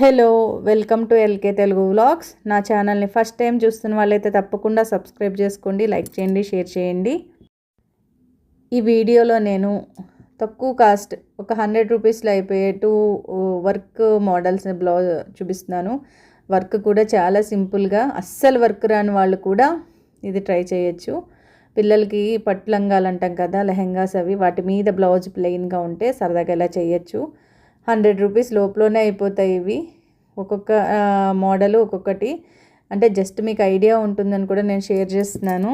Hello welcome to LK Telugu vlogs. నా ఛానల్ని first time చూస్తున్న వాళ్ళైతే తప్పకుండా సబ్స్క్రైబ్ చేసుకోండి లైక్ చేయండి షేర్ చేయండి. ఈ వీడియోలో నేను తక్కువ కాస్ట్ ఒక హండ్రెడ్ రూపీస్లో అయిపోయే టూ వర్క్ మోడల్స్ని బ్లౌజ్ చూపిస్తున్నాను. వర్క్ కూడా చాలా సింపుల్గా అస్సలు వర్క్ రాని వాళ్ళు కూడా ఇది ట్రై చేయొచ్చు. పిల్లలకి పట్టు లంగాలు అంటాం కదా లెహెంగాస్ అవి వాటి మీద బ్లౌజ్ ప్లెయిన్గా ఉంటే సరదాగా ఇలా చేయొచ్చు. హండ్రెడ్ రూపీస్ లోపలనే అయిపోతాయి ఇవి. ఒక్కొక్క మోడల్ ఒక్కొక్కటి. అంటే జస్ట్ మీకు ఐడియా ఉంటుందని కూడా నేను షేర్ చేస్తున్నాను.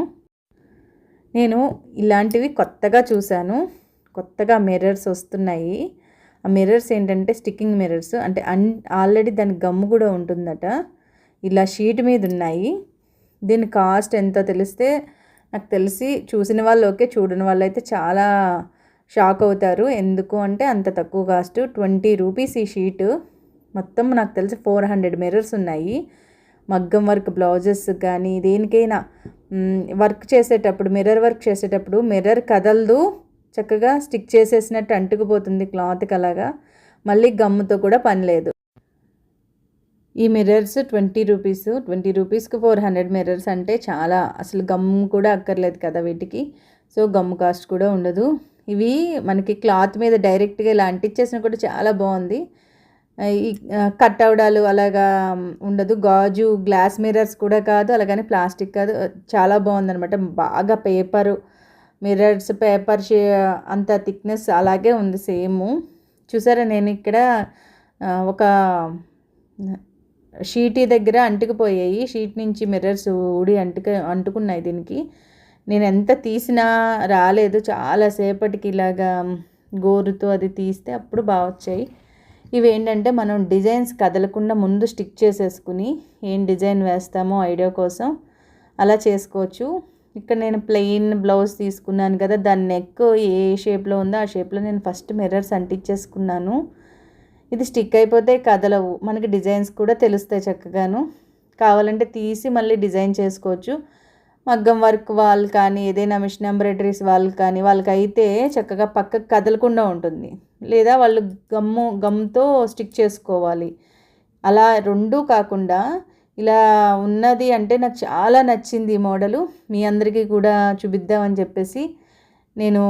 నేను ఇలాంటివి కొత్తగా చూశాను. కొత్తగా మిర్రర్స్ వస్తున్నాయి. ఆ మిర్రర్స్ ఏంటంటే స్టిక్కింగ్ మిర్రర్స్. అంటే అన్ ఆల్రెడీ దాని గమ్ము కూడా ఉంటుందట. ఇలా షీట్ మీద ఉన్నాయి. దీని కాస్ట్ ఎంతో తెలిస్తే నాకు తెలిసి చూసిన వాళ్ళు ఓకే చూడని వాళ్ళు అయితే చాలా షాక్ అవుతారు ఎందుకు అంటే అంత తక్కువ కాస్ట్. ట్వంటీ రూపీస్ ఈ షీటు. మొత్తం నాకు తెలిసి ఫోర్ హండ్రెడ్ మిర్రర్స్ ఉన్నాయి. మగ్గం వర్క్ బ్లౌజెస్ కానీ దేనికైనా. వర్క్ చేసేటప్పుడు మిర్రర్ వర్క్ చేసేటప్పుడు మిర్రర్ కదలదు. చక్కగా స్టిక్ చేసేసినట్టు అంటుకుపోతుంది క్లాత్కి అలాగా మళ్ళీ గమ్ముతో కూడా పని లేదు. ఈ మిర్రర్స్ ట్వంటీ రూపీస్. ట్వంటీ రూపీస్కి ఫోర్ హండ్రెడ్ మిర్రర్స్ అంటే చాలా. అసలు గమ్ కూడా అక్కర్లేదు కదా వీటికి. సో గమ్ కాస్ట్ కూడా ఉండదు. ఇవి మనకి క్లాత్ మీద డైరెక్ట్గా ఇలా అంటించేసిన కూడా చాలా బాగుంది. ఈ కట్ అవడాలు అలాగా ఉండదు. గాజు గ్లాస్ మిర్రర్స్ కూడా కాదు అలాగని ప్లాస్టిక్ కాదు. చాలా బాగుందనమాట బాగా పేపరు మిర్రర్స్ పేపర్ షే అంత థిక్నెస్ అలాగే ఉంది సేమ్. చూసారా నేను ఇక్కడ ఒక షీటీ దగ్గర అంటుకుపోయాయి. షీట్ నుంచి మిర్రర్స్ ఊడి అంటుక అంటుకున్నాయి దీనికి. నేను ఎంత తీసినా రాలేదు. చాలాసేపటికి ఇలాగా గోరుతో అది తీస్తే అప్పుడు బాగా వచ్చాయి. ఇవి ఏంటంటే మనం డిజైన్స్ కదలకుండా ముందు స్టిక్ చేసేసుకుని ఏం డిజైన్ వేస్తామో ఐడియా కోసం అలా చేసుకోవచ్చు. ఇక్కడ నేను ప్లెయిన్ బ్లౌజ్ తీసుకున్నాను కదా దాని నెక్ ఏ షేప్లో ఉందో ఆ షేప్లో నేను ఫస్ట్ మిర్రర్స్ అంటించేసుకున్నాను. ఇది స్టిక్ అయిపోతే కదలవు. మనకి డిజైన్స్ కూడా తెలుస్తాయి చక్కగాను. కావాలంటే తీసి మళ్ళీ డిజైన్ చేసుకోవచ్చు. మగ్గం వర్క్ వాళ్ళు కానీ ఏదైనా మిషన్ ఎంబ్రాయిడరీస్ వాళ్ళు కానీ వాళ్ళకి అయితే చక్కగా పక్కకు కదలకుండా ఉంటుంది. లేదా వాళ్ళు గమ్ము గమ్తో స్టిక్ చేసుకోవాలి. అలా రెండూ కాకుండా ఇలా ఉన్నది అంటే నాకు చాలా నచ్చింది ఈ మోడలు. మీ అందరికీ కూడా చూపిద్దామని చెప్పేసి నేను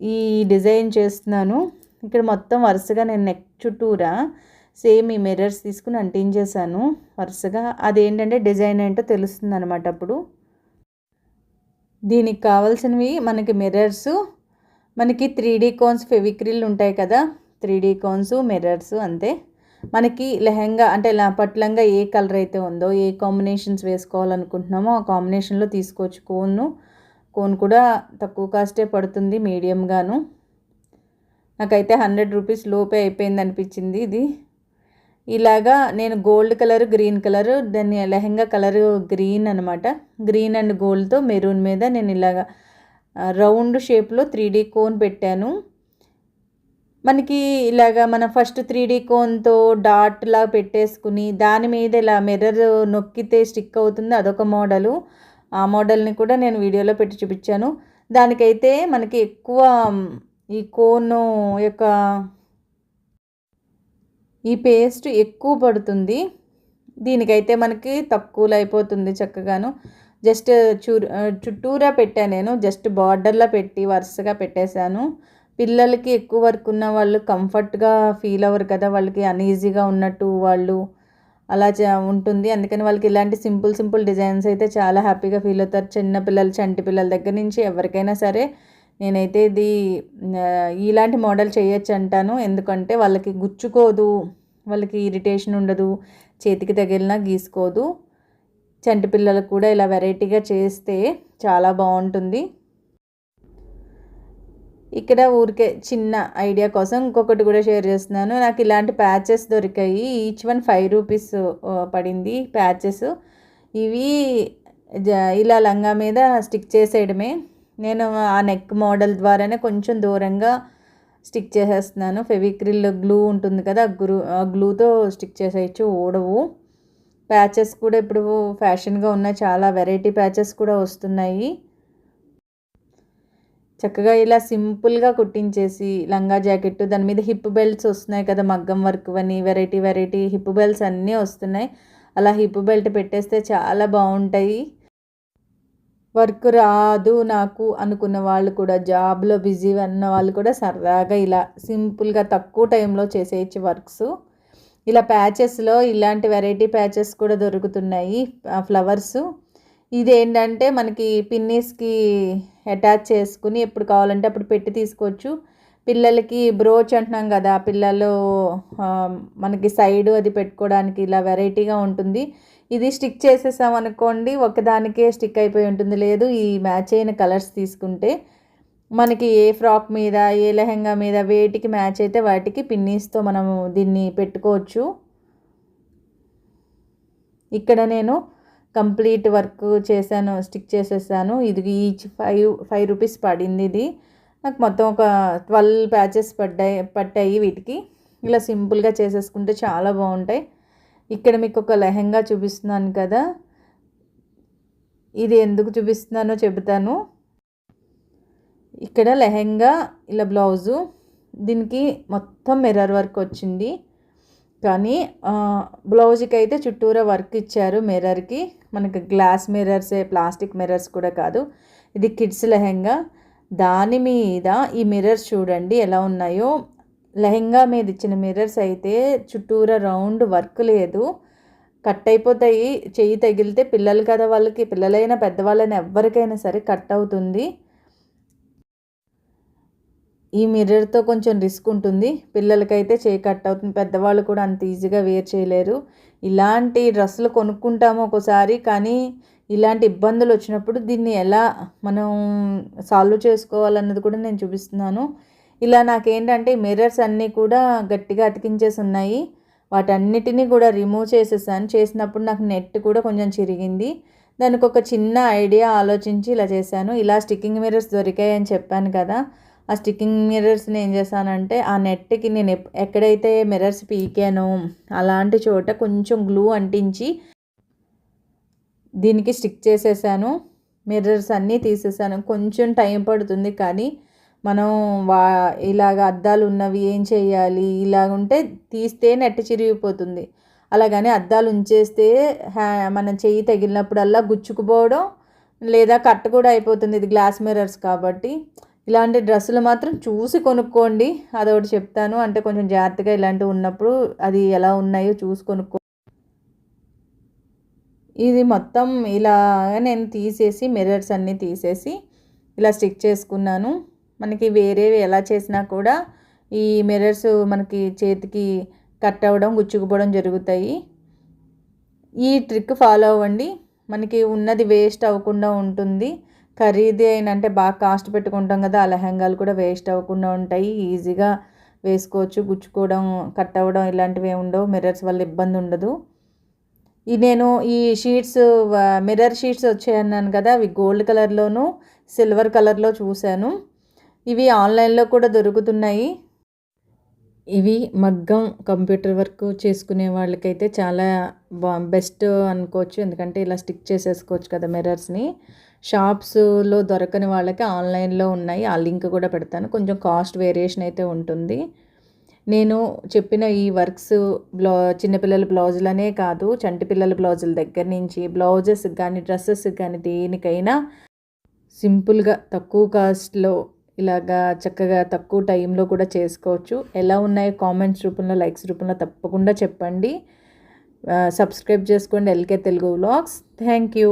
ఈ డిజైన్ చేస్తున్నాను. ఇక్కడ మొత్తం వరుసగా నేను నెక్ చుట్టూరా సేమ్ ఈ మిర్రర్స్ తీసుకుని అంటించేసాను వరుసగా అదేంటంటే డిజైన్ ఏంటో తెలుస్తుంది అనమాట అప్పుడు. దీనికి కావాల్సినవి మనకి మిర్రర్స్ మనకి త్రీ డీ కోన్స్ ఫెవిక్రిల్ ఉంటాయి కదా. త్రీ డీ కోన్స్ మిర్రర్స్ అంతే. మనకి లెహంగా అంటే పట్లంగా ఏ కలర్ అయితే ఉందో ఏ కాంబినేషన్స్ వేసుకోవాలనుకుంటున్నామో ఆ కాంబినేషన్లో తీసుకోవచ్చు. కోన్ను కోన్ కూడా తక్కువ కాస్టే పడుతుంది మీడియంగాను నాకైతే హండ్రెడ్ రూపీస్ లోపే అయిపోయింది అనిపించింది ఇది. ఇలాగా నేను గోల్డ్ కలర్ గ్రీన్ కలర్ దాన్ని లెహంగా కలర్ గ్రీన్ అనమాట గ్రీన్ అండ్ గోల్డ్తో మెరూన్ మీద నేను ఇలాగా రౌండ్ షేప్లో త్రీ డీ కోన్ పెట్టాను. మనకి ఇలాగా మన ఫస్ట్ త్రీ డీ కోన్తో డాట్లా పెట్టేసుకుని దాని మీద ఇలా మిర్రర్ నొక్కితే స్టిక్ అవుతుంది. అదొక మోడలు. ఆ మోడల్ని కూడా నేను వీడియోలో పెట్టి చూపించాను. దానికైతే మనకి ఎక్కువ ఈ కోను యొక్క ఈ పేస్ట్ ఎక్కువ పడుతుంది. దీనికైతే మనకి తక్కువలో అయిపోతుంది చక్కగాను. జస్ట్ చూ చుట్టూరా పెట్టాను నేను. జస్ట్ బార్డర్లో పెట్టి వరుసగా పెట్టేశాను. పిల్లలకి ఎక్కువ వర్క్ ఉన్న వాళ్ళు కంఫర్ట్గా ఫీల్ అవ్వరు కదా. వాళ్ళకి అన్ఈజీగా ఉన్నట్టు వాళ్ళు అలా ఉంటుంది. అందుకని వాళ్ళకి ఇలాంటి సింపుల్ సింపుల్ డిజైన్స్ అయితే చాలా హ్యాపీగా ఫీల్ అవుతారు. చిన్న పిల్లలు చంటి పిల్లల దగ్గర నుంచి ఎవరికైనా సరే నేనైతే ఇది ఇలాంటి మోడల్ చేయొచ్చు అంటాను ఎందుకంటే వాళ్ళకి గుచ్చుకోదు వాళ్ళకి ఇరిటేషన్ ఉండదు చేతికి తగిలినా గీసుకోదు. చంటి పిల్లలకు కూడా ఇలా వెరైటీగా చేస్తే చాలా బాగుంటుంది. ఇక్కడ ఊరికే చిన్న ఐడియా కోసం ఇంకొకటి కూడా షేర్ చేస్తున్నాను. నాకు ఇలాంటి ప్యాచెస్ దొరికాయి. ఈచ్ వన్ ఫైవ్ రూపీస్ పడింది ప్యాచెస్. ఇవి ఇలా లంగా మీద స్టిక్ చేసేయడమే. నేను ఆ నెక్ మోడల్ ద్వారానే కొంచెం దూరంగా స్టిక్ చేసేస్తున్నాను. ఫెవిక్రిల్ గ్లూ ఉంటుంది కదా గ్లూ ఆ గ్లూతో స్టిక్ చేసేయచ్చు ఊడవు. ప్యాచెస్ కూడా ఇప్పుడు ఫ్యాషన్గా ఉన్నాయి చాలా వెరైటీ ప్యాచెస్ కూడా వస్తున్నాయి. చక్కగా ఇలా సింపుల్గా కుట్టించేసి లంగా జాకెట్ దాని మీద హిప్ బెల్ట్స్ వస్తున్నాయి కదా మగ్గం వర్క్ అని వెరైటీ వెరైటీ హిప్ బెల్ట్స్ అన్నీ వస్తున్నాయి. అలా హిప్ బెల్ట్ పెట్టేస్తే చాలా బాగుంటాయి. వర్క్ రాదు నాకు అనుకున్న వాళ్ళు కూడా జాబ్లో బిజీ అన్న వాళ్ళు కూడా సరదాగా ఇలా సింపుల్గా తక్కువ టైంలో చేసేయచ్చు వర్క్స్. ఇలా ప్యాచెస్లో ఇలాంటి వెరైటీ ప్యాచెస్ కూడా దొరుకుతున్నాయి ఫ్లవర్స్. ఇది ఏంటంటే మనకి పిన్నీస్కి అటాచ్ చేసుకుని ఎప్పుడు కావాలంటే అప్పుడు పెట్టి తీసుకోవచ్చు. పిల్లలకి బ్రోచ్ అంటున్నాం కదా పిల్లలు మనకి సైడ్ అది పెట్టుకోవడానికి ఇలా వెరైటీగా ఉంటుంది. ఇది స్టిక్ చేసేసాం అనుకోండి ఒకదానికే స్టిక్ అయిపోయి ఉంటుంది. లేదు ఈ మ్యాచ్ అయిన కలర్స్ తీసుకుంటే మనకి ఏ ఫ్రాక్ మీద ఏ లెహంగా మీద వేటికి మ్యాచ్ అయితే వాటికి పిన్నీస్తో మనము దీన్ని పెట్టుకోవచ్చు. ఇక్కడ నేను కంప్లీట్ వర్క్ చేశాను స్టిక్ చేసేసాను. ఇది ఈచ్ ఫైవ్ ఫైవ్ రూపీస్ పడింది ఇది. నాకు మొత్తం ఒక ట్వెల్వ్ ప్యాచెస్ పడ్డాయి పట్టాయి వీటికి. ఇలా సింపుల్గా చేసేసుకుంటే చాలా బాగుంటాయి. ఇక్కడ మీకు ఒక లెహంగా చూపిస్తున్నాను కదా. ఇది ఎందుకు చూపిస్తున్నానో చెబుతాను. ఇక్కడ లెహంగా ఇలా బ్లౌజు. దీనికి మొత్తం మిర్రర్ వర్క్ వచ్చింది. కానీ బ్లౌజ్కి అయితే చుట్టూరా వర్క్ ఇచ్చారు మిర్రర్కి మనకి గ్లాస్ మిర్రర్సే ప్లాస్టిక్ మిర్రర్స్ కూడా కాదు. ఇది కిడ్స్ లెహెంగా. దాని మీద ఈ మిర్రర్స్ చూడండి ఎలా ఉన్నాయో. లెహెంగా మీద ఇచ్చిన మిర్రర్స్ అయితే చుట్టూరా రౌండ్ వర్క్ లేదు. కట్ అయిపోతాయి. చెయ్యి తగిలితే పిల్లలు కదా వాళ్ళకి. పిల్లలైనా పెద్దవాళ్ళైనా ఎవరికైనా సరే కట్ అవుతుంది. ఈ మిర్రర్తో కొంచెం రిస్క్ ఉంటుంది. పిల్లలకైతే చేయి కట్ అవుతుంది. పెద్దవాళ్ళు కూడా అంత ఈజీగా వేర్ చేయలేరు. ఇలాంటి డ్రెస్సులు కొనుక్కుంటాము ఒకసారి కానీ ఇలాంటి ఇబ్బందులు వచ్చినప్పుడు దీన్ని ఎలా మనం సాల్వ్ చేసుకోవాలన్నది కూడా నేను చూపిస్తున్నాను. ఇలా నాకేంటంటే మిర్రర్స్ అన్నీ కూడా గట్టిగా అతికించేసి ఉన్నాయి వాటన్నిటినీ కూడా రిమూవ్ చేసేసాను. చేసినప్పుడు నాకు నెట్ కూడా కొంచెం చిరిగింది. దానికి ఒక చిన్న ఐడియా ఆలోచించి ఇలా చేశాను. ఇలా స్టిక్కింగ్ మిర్రర్స్ దొరికాయని చెప్పాను కదా. ఆ స్టిక్కింగ్ మిర్రర్స్ని ఏం చేశానంటే ఆ నెట్కి నేను ఎక్కడైతే మిర్రర్స్ పీకానో అలాంటి చోట కొంచెం గ్లూ అంటించి దీనికి స్టిక్ చేసేసాను. మిర్రర్స్ అన్నీ తీసేసాను. కొంచెం టైం పడుతుంది కానీ మనం వా ఇలాగ అద్దాలు ఉన్నవి ఏం చేయాలి? ఇలాగ ఉంటే తీస్తే నెట్ చిరిగిపోతుంది. అలాగని అద్దాలు ఉంచేస్తే హ్యా మనం చెయ్యి తగిలినప్పుడల్లా గుచ్చుకుపోవడం లేదా కట్ కూడా అయిపోతుంది. ఇది గ్లాస్ మిర్రర్స్ కాబట్టి. ఇలాంటి డ్రెస్సులు మాత్రం చూసి కొనుక్కోండి. అదొకటి చెప్తాను. అంటే కొంచెం జాగ్రత్తగా ఇలాంటివి ఉన్నప్పుడు అది ఎలా ఉన్నాయో చూసి కొనుక్కో. ఇది మొత్తం ఇలా నేను తీసేసి మిర్రర్స్ అన్నీ తీసేసి ఇలా స్టిక్ చేసుకున్నాను. మనకి వేరేవి ఎలా చేసినా కూడా ఈ మిర్రర్స్ మనకి చేతికి కట్ అవ్వడం గుచ్చుకుపోవడం జరుగుతాయి. ఈ ట్రిక్ ఫాలో అవ్వండి. మనకి ఉన్నది వేస్ట్ అవ్వకుండా ఉంటుంది. ఖరీదు అయినంటే బాగా కాస్ట్ పెట్టుకుంటాం కదా ఆ లెహంగాలు కూడా వేస్ట్ అవ్వకుండా ఉంటాయి. ఈజీగా వేసుకోవచ్చు. గుచ్చుకోవడం కట్ అవ్వడం ఇలాంటివి ఉండవు. మిర్రర్స్ వల్ల ఇబ్బంది ఉండదు. ఈ నేను ఈ షీట్స్ మిర్రర్ షీట్స్ వచ్చాయన్నాను కదా అవి గోల్డ్ కలర్లోను సిల్వర్ కలర్లో చూశాను. ఇవి ఆన్లైన్లో కూడా దొరుకుతున్నాయి. ఇవి మగ్గం కంప్యూటర్ వర్క్ చేసుకునే వాళ్ళకైతే చాలా బా బెస్ట్ అనుకోవచ్చు. ఎందుకంటే ఇలా స్టిక్ చేసేసుకోవచ్చు కదా మిర్రర్స్ని. షాప్స్లో దొరకని వాళ్ళకి ఆన్లైన్లో ఉన్నాయి. ఆ లింక్ కూడా పెడతాను. కొంచెం కాస్ట్ వేరియేషన్ అయితే ఉంటుంది. నేను చెప్పిన ఈ వర్క్స్ బ్లౌ చిన్నపిల్లల బ్లౌజులనే కాదు చంటి పిల్లల బ్లౌజుల దగ్గర నుంచి బ్లౌజెస్ కానీ డ్రెస్సెస్ కానీ దేనికైనా సింపుల్గా తక్కువ కాస్ట్లో ఇలాగా చక్కగా తక్కువ టైంలో కూడా చేసుకోవచ్చు. ఎలా ఉన్నాయో కామెంట్స్ రూపంలో లైక్స్ రూపంలో తప్పకుండా చెప్పండి. సబ్స్క్రైబ్ చేసుకోండి. LK Telugu vlogs. Thank you.